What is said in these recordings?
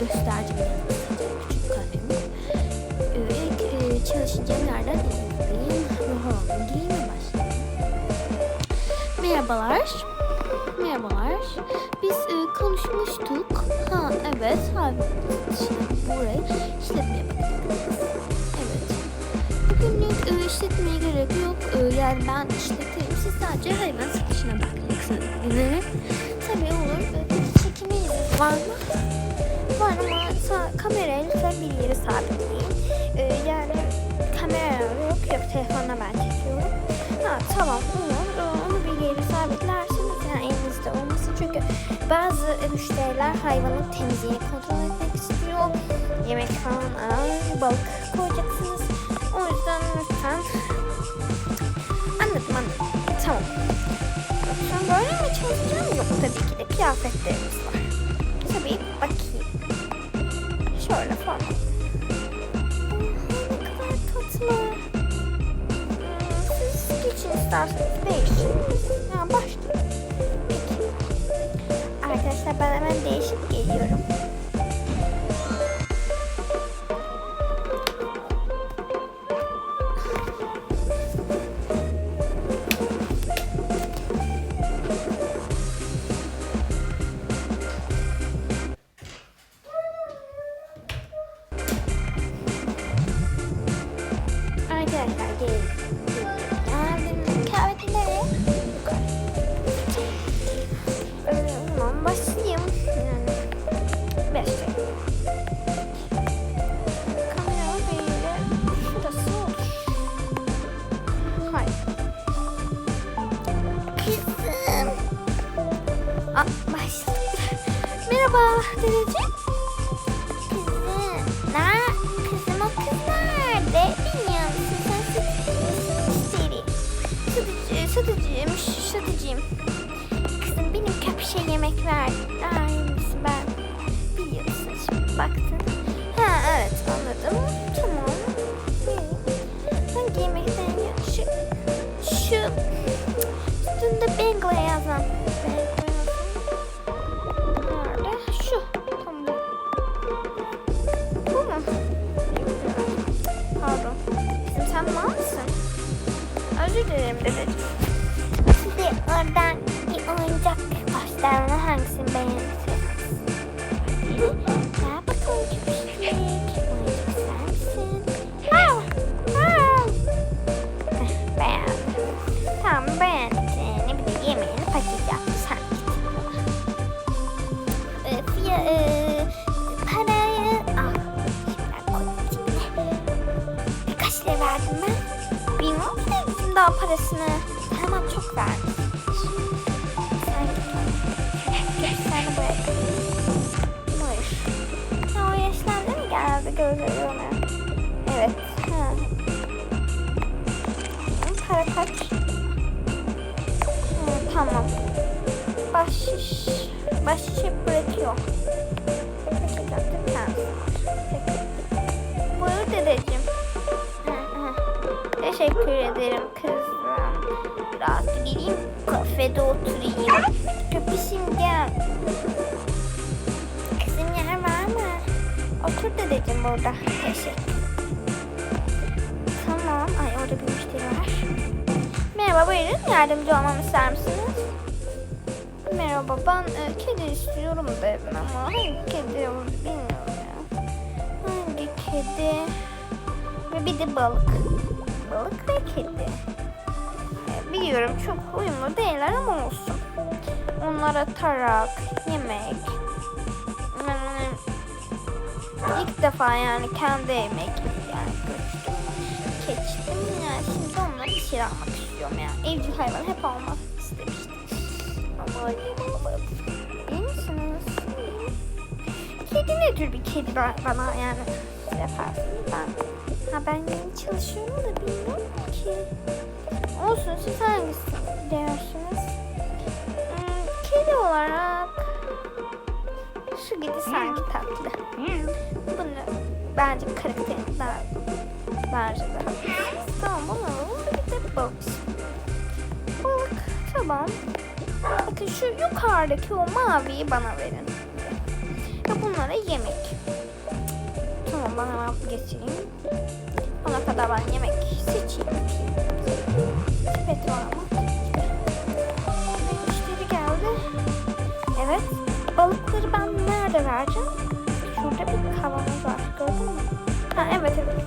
göstereceğim küçük kalemi. İlk e, çalışacağım yerden ilerleyeyim. Ruhum giyime başlayayım. Merhabalar. Merhabalar. Biz e, konuşmuştuk. Ha evet. Abi, şimdi burayı işletmeye bakacağız. Evet. Bugünlük e, işletmeye gerek yok. E, yani ben işleteyim. Siz sadece hayvan satışına bakacaksınız. Tabii olur. E, çekiminiz var mı? Var ama sa- kamerayı lütfen bir yere sabitleyin. E, yani kamera yok yok telefonla ben çekiyorum. Ha tamam olur. Onu bir yere sabitlerseniz yani elinizde olmasın. Çünkü bazı müşteriler hayvanın temizliğini kontrol etmek istiyor. Yemek falan aa, balık koyacaksınız. O yüzden lütfen anladım anladım. Tamam. Sen böyle mi çalışacağım? Yok tabii ki de kıyafetlerimiz var. Tabii bakayım. Şöyle falan. Oha ne kadar tatlı. Siz geçin isterseniz değişin. Ya başlayın. Arkadaşlar ben hemen değişip geliyorum. Ay misin ben? Biliyorsun şimdi baktın. Ha evet anladım. Tamam. Hangi yemekten ya? Şu, şu üstünde Bengal'a yazan. Nerede? Şu. Tamam. Bu mu? Pardon. Sen mal mısın? Özür dilerim dedeciğim. Size oradan bana tamam. Bahşiş. Bahşiş hep bırakıyor. Buyur dedeciğim. Teşekkür ederim kızım. Biraz gireyim kafede oturayım. Köpüşüm gel. Kızım yer var mı? Otur dedeciğim burada. Teşekkür. Tamam. Ay orada bir müşteri var. Merhaba buyurun. Yardımcı olmamı ister misiniz? Merhaba ben e, kedi istiyorum dedim ama hangi kedi bilmiyorum ya. Hangi kedi? Ve bir de balık. Balık ve kedi. E, biliyorum çok uyumlu değiller ama olsun. Onlara tarak, yemek. Yani ilk defa yani kendi yemek yani. Keçtim yani şimdi onları içeri almak istiyorum yani. Evcil hayvan hep almak istemiştim. Ama iyi misiniz? Kedi ne tür bir kedi ba- bana yani yaparsınız ben. Ha ben yeni çalışıyorum da bilmiyorum ki. Olsun siz hangisini diyorsunuz? Hmm, kedi olarak şu kedi sanki tatlı. Bunu bence karakterini daha bence daha. Tamam bunu. Bir de balık. Tamam. Bakın şu yukarıdaki o maviyi bana verin. Ve bunlara yemek. ben hemen geçireyim. Ona kadar ben yemek seçeyim. Sepet var ama. Müşteri geldi. Evet. Balıkları ben nerede vereceğim? Şurada bir kavanoz var. Gördün mü? Ha evet evet.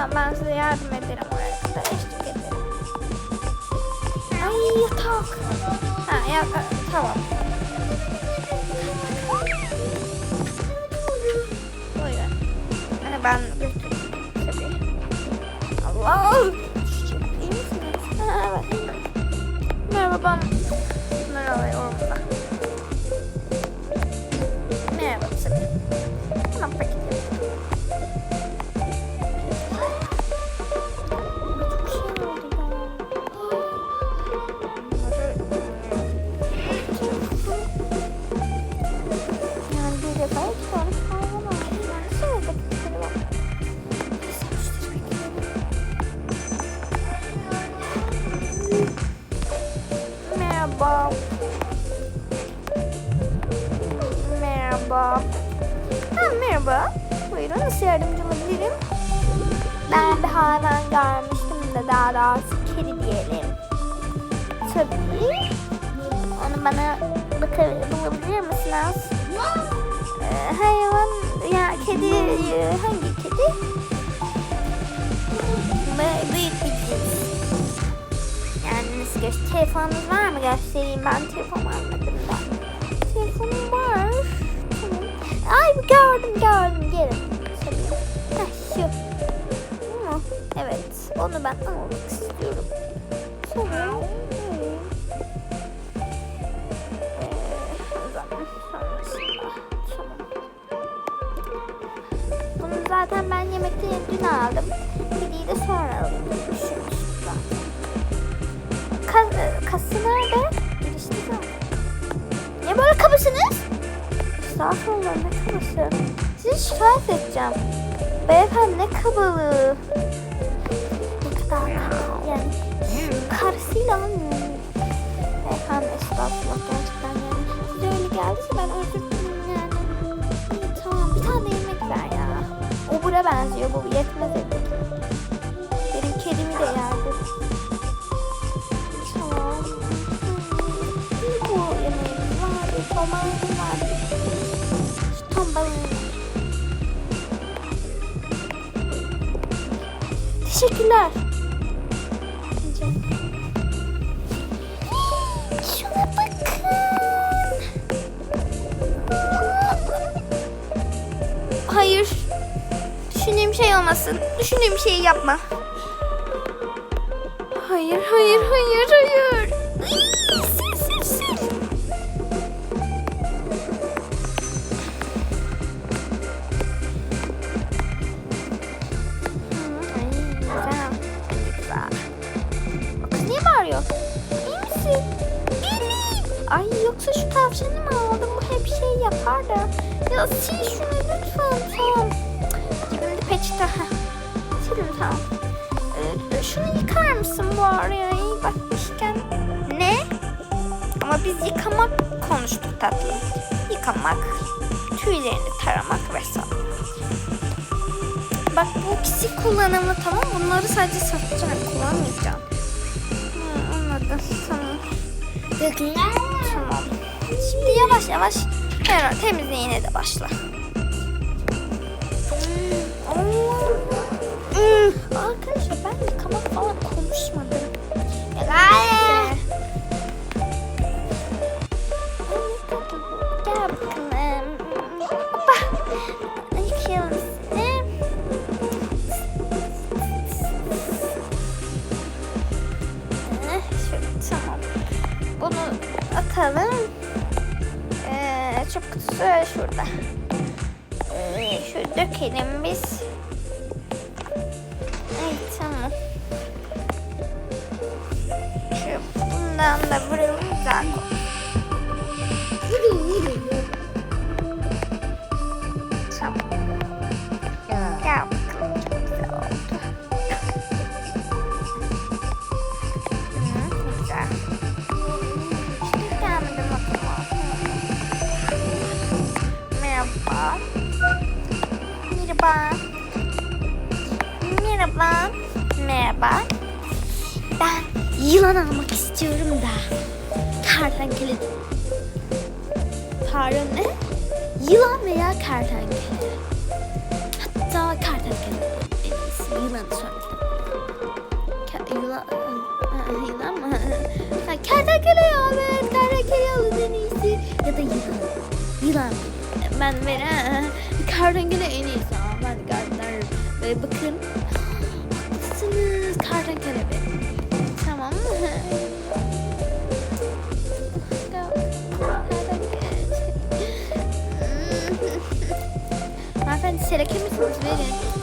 Tamam tamam ben size yardım ederim oraya kadar eşlik ederim. Ay yatak. Ha ya e, tamam. Buyurun. Hani ben götüreyim tabii. Allah! İyi misiniz? Ha, evet. Merhaba ben bunları alayım orada. Merhaba tabii. E, hangi kedi? Büyük bir. Yani nasıl göster? Telefonunuz var mı? Göstereyim ben telefon almadım da. Telefonum var. Ay gördüm gördüm gelin. Heh, şu. Evet. Onu ben almak istiyorum. Zaten ben yemekte dün aldım. Kediyi de sonra alayım. Düşünmüştüm kası nerede? Girişte zaten. Niye böyle kabısınız? Estağfurullah ne kabısı? Sizi şikayet edeceğim. Beyefendi ne kabalığı? Ne kadar yani. Karısıyla anlıyorum. Beyefendi estağfurullah gerçekten yani. Size öyle geldiyse ben özür Bura benziyor bu yetmez dedik. Benim kedimi de yerdi. Tamam. Bu yemeğimiz vardı. Tomarımız vardı. Şu ton balığını ver. Teşekkürler. Şey olmasın. Düşündüğüm şeyi yapma. Hayır, hayır, hayır, hayır. Iy, Sil, sil, sil. Ay, yoksa şu tavşanı mı aldın? Bu hep şey yapar da. Ya sil şunu lütfen. Tamam. Heh. Sildim tamam. Ee, şunu yıkar mısın bu araya? İyi bakmışken. Ne? Ama biz yıkamak konuştuk tatlım. Yıkamak, tüylerini taramak vesaire. Bak bu ikisi kullanımlı tamam Bunları sadece satacaksın kullanmayacaksın. Hı, anladım tamam. Tamam. Şimdi yavaş yavaş temizliğine de başla. Arkadaşlar ben yıkamak falan konuşmadım. Neyse. Gel bakalım. Hoppa. Yıkayalım. Eh, Şöyle tamam. Bunu atalım. Ee, çöp kutusu şurada. Ee, şöyle dökelim biz. Tamam. Şöyle bundan da buraya güzel. Merhaba. Merhaba. Merhaba. Ben yılan almak istiyorum da. Kertenkele. Pardon ne? Yılan veya kertenkele. Hatta kertenkele. Yılan sonra. Ke- yılan, Aa, yılan mı? Ha, kertenkele ya evet kertenkele alın en iyisi. Ya da yılan. Yılan. Ben veren kertenkele en iyisi. Ben. Ve bakın. Kertenkele benim. Tamam? Hanımefendi sereke misiniz? Verin.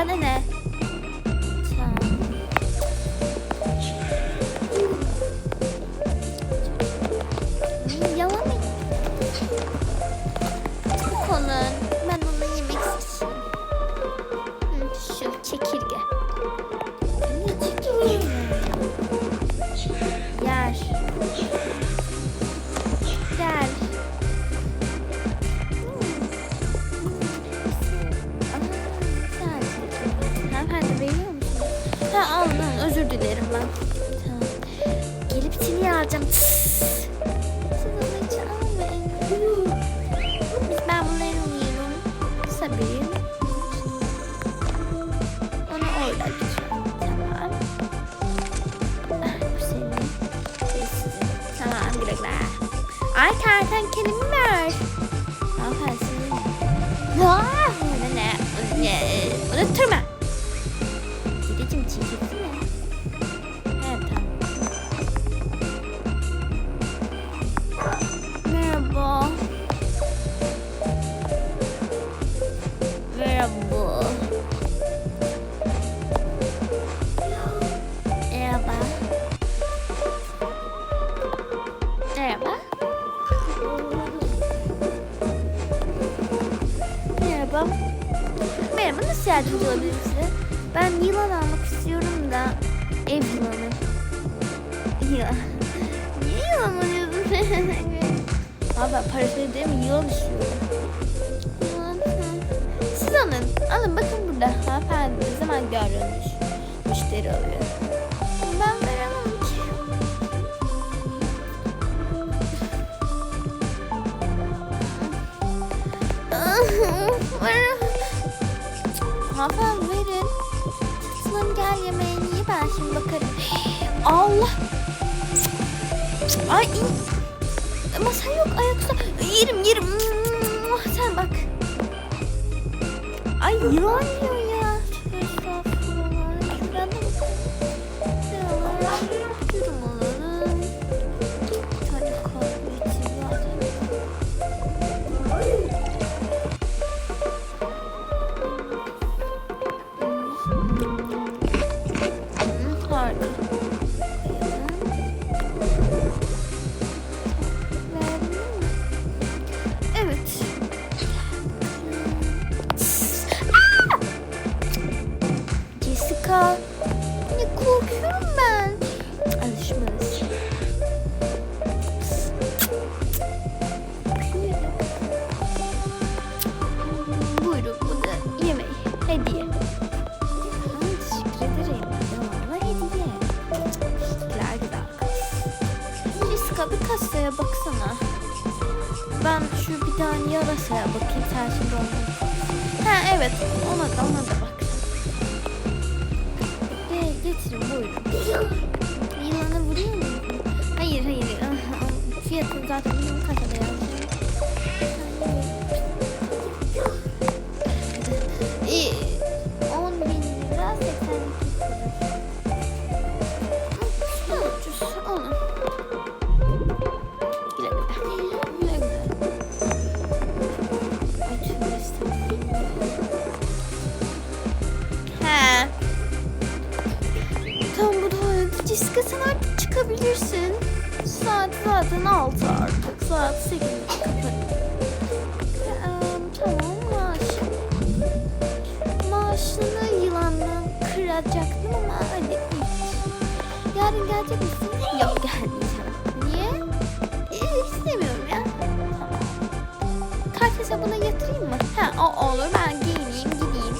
Bana ne? Ay kertenkelemi ver. Nasıl Hanımefendi verin. Tatlım gel yemeğini ye ben şimdi bakarım. Allah. Ay. Masa yok ayakta. Yerim yerim. Sen bak. Ay yılan yiyor tane yarasaya bakayım sen şimdi onu. Ha evet ona da ona da bak. Ge getirin buyurun. Yılanı vuruyor mu? Hayır hayır. Fiyatını zaten benim kasada yazıyor. Kart hesabına yatırayım mı? Ha o olur ben giyineyim gideyim.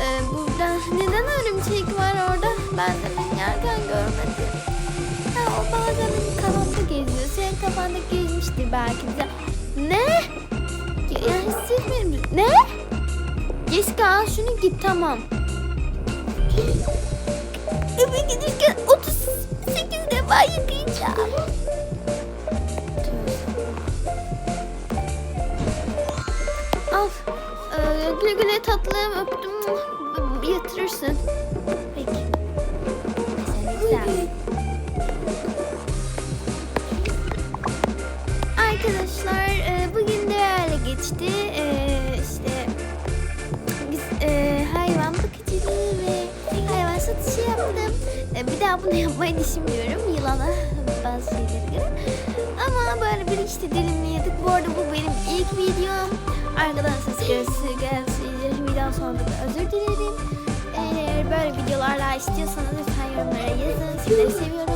Ee, burada neden örümcek var orada? Ben de yerken görmedim. Ha o bazen benim kafamda geziyor. Senin kafanda gezmiştir belki de. Ne? Ya hissetmiyorum. Ne? Jessica al şunu git tamam. Eve giderken 38 defa yıkayacağım. Güle güle tatlım öptüm. Yatırırsın. Peki. Arkadaşlar e, bugün de öyle geçti. E, işte e, hayvan bakıcılığı ve hayvan satışı yaptım. Bir daha bunu yapmayı düşünmüyorum. Yılana bazı şeyleri göre. Ama böyle bir işte dilimledik. Bu arada bu benim ilk videom. Arkadan ses görüntüsü gelsin. Videodan sonra da özür dilerim. Eğer böyle videolarla istiyorsanız lütfen yorumlara yazın. Sizleri seviyorum.